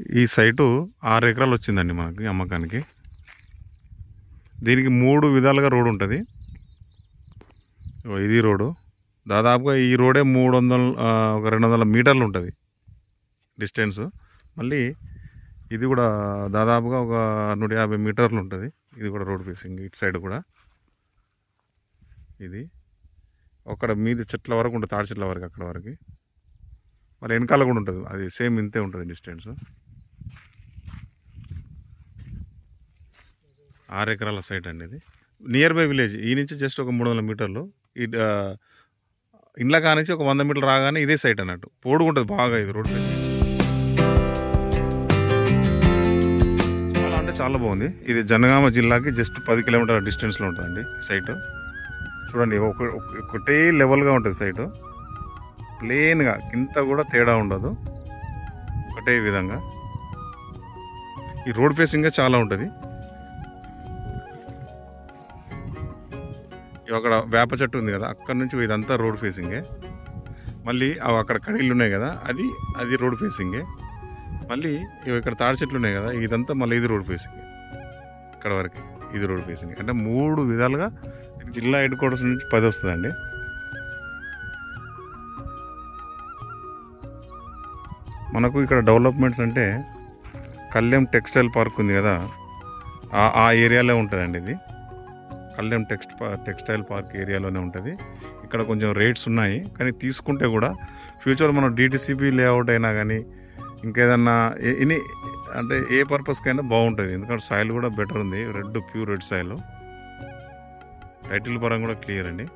ఈ సైటు ఆరు ఎకరాలు వచ్చిందండి మనకి అమ్మకానికి. దీనికి మూడు విధాలుగా రోడ్ ఉంటుంది. ఇది రోడ్డు దాదాపుగా ఈ రోడే మూడు వందల ఒక రెండు వందల మీటర్లు ఉంటుంది. డిస్టెన్స్. మళ్ళీ ఇది కూడా దాదాపుగా ఒక నూట యాభై మీటర్లు ఉంటుంది. ఇది కూడా రోడ్ ఫేసింగ్ ఇటు సైడ్ కూడా. ఇది. అక్కడ మీది చెట్ల వరకు ఉంటుంది తాడి చెట్ల వరకు అక్కడ వరకు. మరి వెనకాల కూడా ఉంటుంది. అది సేమ్ ఇంతే ఉంటుంది డిస్టెన్స్. ఆరు ఎకరాల సైట్ అండి ఇది. నియర్ బై విలేజ్ ఈ నుంచి జస్ట్ ఒక మూడు వందల మీటర్లు. ఈ ఇండ్ల కానించి ఒక వంద మీటర్లు రాగానే ఇదే సైట్ అన్నట్టు. పోడుకుంటుంది బాగా ఇది రోడ్ చాలా అంటే చాలా బాగుంది. ఇది జనగామ జిల్లాకి జస్ట్ పది కిలోమీటర్ల డిస్టెన్స్లో ఉంటుందండి సైట్. చూడండి ఒక ఒకటే లెవెల్గా ఉంటుంది సైటు. ప్లేన్గా ఇంత కూడా తేడా ఉండదు. ఒకటే విధంగా. ఈ రోడ్ ఫేసింగ్ చాలా ఉంటుంది. అక్కడ వేప చెట్టు ఉంది కదా అక్కడ నుంచి ఇదంతా రోడ్ ఫేసింగే మళ్ళీ అవి అక్కడ కడీలు ఉన్నాయి కదా అది అది రోడ్ ఫేసింగే మళ్ళీ ఇవి ఇక్కడ తాడి చెట్లు ఉన్నాయి కదా ఇదంతా మళ్ళీ ఇది రోడ్ ఫేసింగ్ ఇక్కడ వరకు ఇది రోడ్ ఫేసింగ్ అంటే మూడు విధాలుగా జిల్లా హెడ్ క్వార్టర్స్ నుంచి పది వస్తుందండి. మనకు ఇక్కడ డెవలప్మెంట్స్ అంటే కళ్యాణ్ టెక్స్టైల్ పార్క్ ఉంది కదా ఆ- ఆ ఏరియాలో ఉంటుందండి ఇది. కళ్యాణ్ టెక్స్ట్ టెక్స్టైల్ పార్క్ ఏరియాలోనే ఉంటుంది. ఇక్కడ కొంచెం రేట్స్ ఉన్నాయి కానీ తీసుకుంటే కూడా ఫ్యూచర్ మనం డీటీసీబీ లేఅవుట్ అయినా కానీ ఇంకేదన్నా ఎనీ అంటే ఏ పర్పస్కైనా బాగుంటుంది. ఎందుకంటే సాయిల్ కూడా బెటర్ ఉంది. Red pure red soil title పరంగా కూడా క్లియర్ అండి.